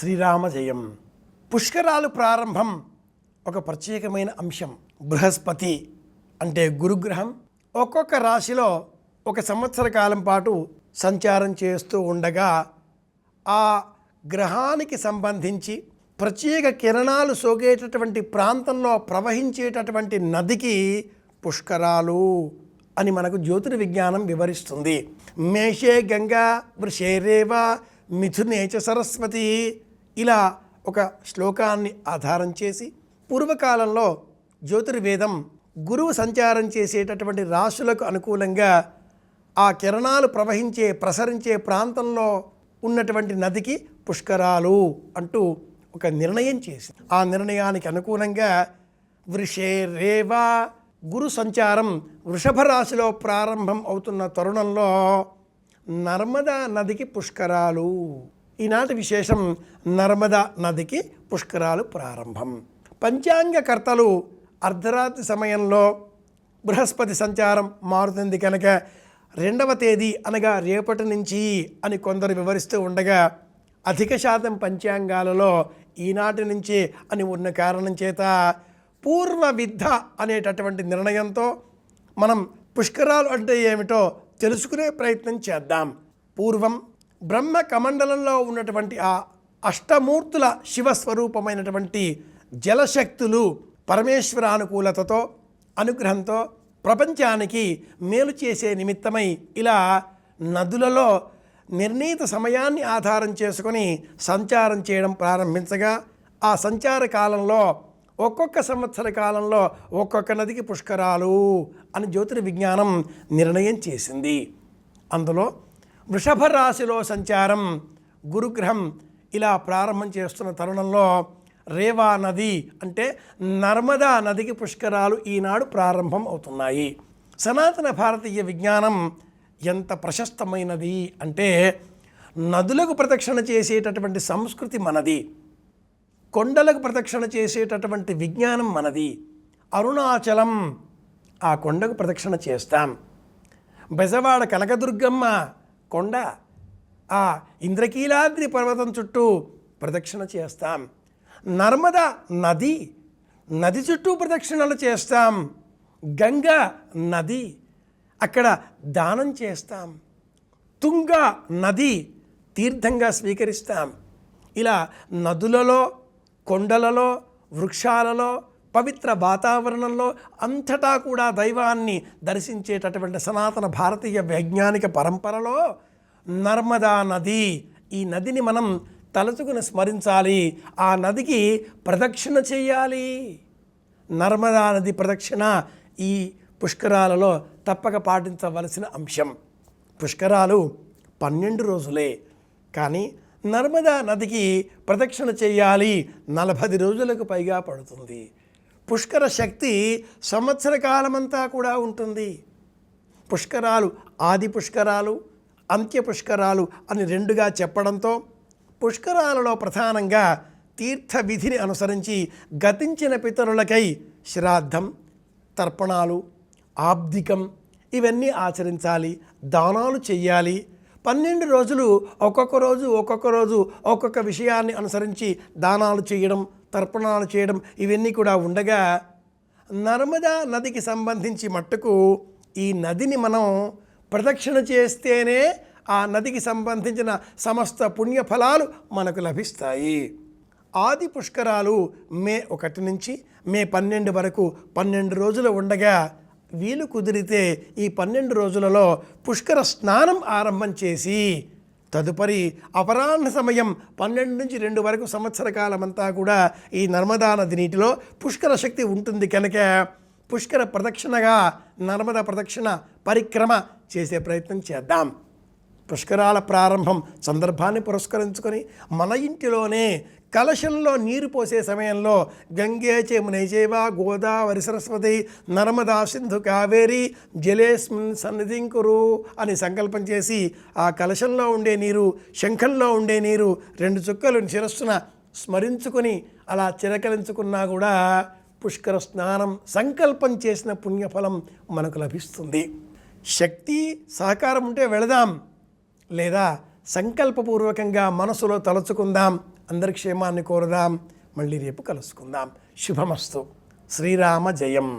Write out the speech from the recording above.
శ్రీరామ జయం పుష్కరాలు ప్రారంభం ఒక ప్రత్యేకమైన అంశం. బృహస్పతి అంటే గురుగ్రహం. ఒక్కొక్క రాశిలో ఒక సంవత్సర కాలం పాటు సంచారం చేస్తూ ఉండగా ఆ గ్రహానికి సంబంధించి ప్రత్యేక కిరణాలు సోకేటటువంటి ప్రాంతంలో ప్రవహించేటటువంటి నదికి పుష్కరాలు అని మనకు జ్యోతిర్ విజ్ఞానం వివరిస్తుంది. మేషే గంగా వృషేరేవ మిథునే చ సరస్వతి ఇలా ఒక శ్లోకాన్ని ఆధారం చేసి పూర్వకాలంలో జ్యోతిర్వేదం గురువు సంచారం చేసేటటువంటి రాశులకు అనుకూలంగా ఆ కిరణాలు ప్రవహించే ప్రసరించే ప్రాంతంలో ఉన్నటువంటి నదికి పుష్కరాలు అంటూ ఒక నిర్ణయం చేసి ఆ నిర్ణయానికి అనుకూలంగా వృషే రేవా గురు సంచారం వృషభ రాశిలో ప్రారంభం అవుతున్న తరుణంలో నర్మదా నదికి పుష్కరాలు. ఈనాటి విశేషం నర్మదా నదికి పుష్కరాలు ప్రారంభం. పంచాంగకర్తలు అర్ధరాత్రి సమయంలో బృహస్పతి సంచారం మారుతుంది కనుక రెండవ తేదీ అనగా రేపటి నుంచి అని కొందరు వివరిస్తూ ఉండగా అధిక శాతం పంచాంగాలలో ఈనాటి నుంచి అని ఉన్న కారణం చేత పూర్వ విద్ధ అనేటటువంటి నిర్ణయంతో మనం పుష్కరాలు అంటే ఏమిటో తెలుసుకునే ప్రయత్నం చేద్దాం. పూర్వం బ్రహ్మ కమండలంలో ఉన్నటువంటి ఆ అష్టమూర్తుల శివస్వరూపమైనటువంటి జలశక్తులు పరమేశ్వర అనుకూలతతో అనుగ్రహంతో ప్రపంచానికి మేలు చేసే నిమిత్తమై ఇలా నదులలో నిర్ణీత సమయాన్ని ఆధారం చేసుకొని సంచారం చేయడం ప్రారంభించగా ఆ సంచార కాలంలో ఒక్కొక్క సంవత్సర కాలంలో ఒక్కొక్క నదికి పుష్కరాలు అని జ్యోతిర్విజ్ఞానం నిర్ణయం చేసింది. అందులో వృషభ రాశిలో సంచారం గురుగ్రహం ఇలా ప్రారంభం చేస్తున్న తరుణంలో రేవా నది అంటే నర్మదా నదికి పుష్కరాలు ఈనాడు ప్రారంభం అవుతున్నాయి. సనాతన భారతీయ విజ్ఞానం ఎంత ప్రశస్తమైనది అంటే నదులకు ప్రదక్షిణ చేసేటటువంటి సంస్కృతి మనది. కొండలకు ప్రదక్షిణ చేసేటటువంటి విజ్ఞానం మనది. అరుణాచలం ఆ కొండకు ప్రదక్షిణ చేస్తాం. బెజవాడ కనకదుర్గమ్మ కొండ. ఆ ఇంద్రకీలాద్రి పర్వతం చుట్టూ ప్రదక్షిణ చేస్తాం. నర్మద నది నది చుట్టూ ప్రదక్షిణలు చేస్తాం. గంగా నది అక్కడ దానం చేస్తాం. తుంగ నది తీర్థంగా స్వీకరిస్తాం. ఇలా నదులలో కొండలలో వృక్షాలలో పవిత్ర వాతావరణంలో అంతటా కూడా దైవాన్ని దర్శించేటటువంటి సనాతన భారతీయ వైజ్ఞానిక పరంపరలో నర్మదా నది ఈ నదిని మనం తలుచుకుని స్మరించాలి. ఆ నదికి ప్రదక్షిణ చేయాలి. నర్మదా నది ప్రదక్షిణ ఈ పుష్కరాలలో తప్పక పాటించవలసిన అంశం. పుష్కరాలు పన్నెండు రోజులే. కానీ నర్మదా నదికి ప్రదక్షిణ చేయాలి నలభై రోజులకు పైగా పడుతుంది. పుష్కర శక్తి సంవత్సర కాలమంతా కూడా ఉంటుంది. పుష్కరాలు ఆది పుష్కరాలు అంత్య పుష్కరాలు అని రెండుగా చెప్పడంతో పుష్కరాలలో ప్రధానంగా తీర్థ విధిని అనుసరించి గతించిన పితరులకై శ్రాద్ధం తర్పణాలు ఆబ్దికం ఇవన్నీ ఆచరించాలి దానాలు చెయ్యాలి. పన్నెండు రోజులు ఒక్కొక్క రోజు ఒక్కొక్క రోజు ఒక్కొక్క విషయాన్ని అనుసరించి దానాలు చేయడం తర్పణాలు చేయడం ఇవన్నీ కూడా ఉండగా నర్మదా నదికి సంబంధించి మట్టుకు ఈ నదిని మనం ప్రదక్షిణ చేస్తేనే ఆ నదికి సంబంధించిన సమస్త పుణ్యఫలాలు మనకు లభిస్తాయి. ఆది పుష్కరాలు మే ఒకటి నుంచి మే పన్నెండు వరకు పన్నెండు రోజులు ఉండగా వీలు కుదిరితే ఈ పన్నెండు రోజులలో పుష్కర స్నానం ఆరంభం చేసి తదుపరి అపరాహ్న సమయం పన్నెండు నుంచి రెండు వరకు సంవత్సర కాలమంతా కూడా ఈ నర్మదా నది నీటిలో పుష్కర శక్తి ఉంటుంది కనుక పుష్కర ప్రదక్షిణగా నర్మదా ప్రదక్షిణ పరిక్రమ చేసే ప్రయత్నం చేద్దాం. పుష్కరాల ప్రారంభం సందర్భాన్ని పురస్కరించుకొని మన ఇంటిలోనే కలశంలో నీరు పోసే సమయంలో గంగే చేమునైచేవ గోదావరి సరస్వతి నర్మదా సింధు కావేరి జలేస్మిన్ సన్నిధింకురు అని సంకల్పం చేసి ఆ కలశంలో ఉండే నీరు శంఖంలో ఉండే నీరు రెండు చుక్కలు శిరస్సున స్మరించుకొని అలా చిరకరించుకున్నా కూడా పుష్కర స్నానం సంకల్పం చేసిన పుణ్యఫలం మనకు లభిస్తుంది. శక్తి సహకారం ఉంటే వెళదాం. లేదా సంకల్పపూర్వకంగా మనసులో తలుచుకుందాం. అందరి క్షేమాన్ని కోరుదాం. మళ్ళీ రేపు కలుసుకుందాం. శుభమస్తు. శ్రీరామ జయం.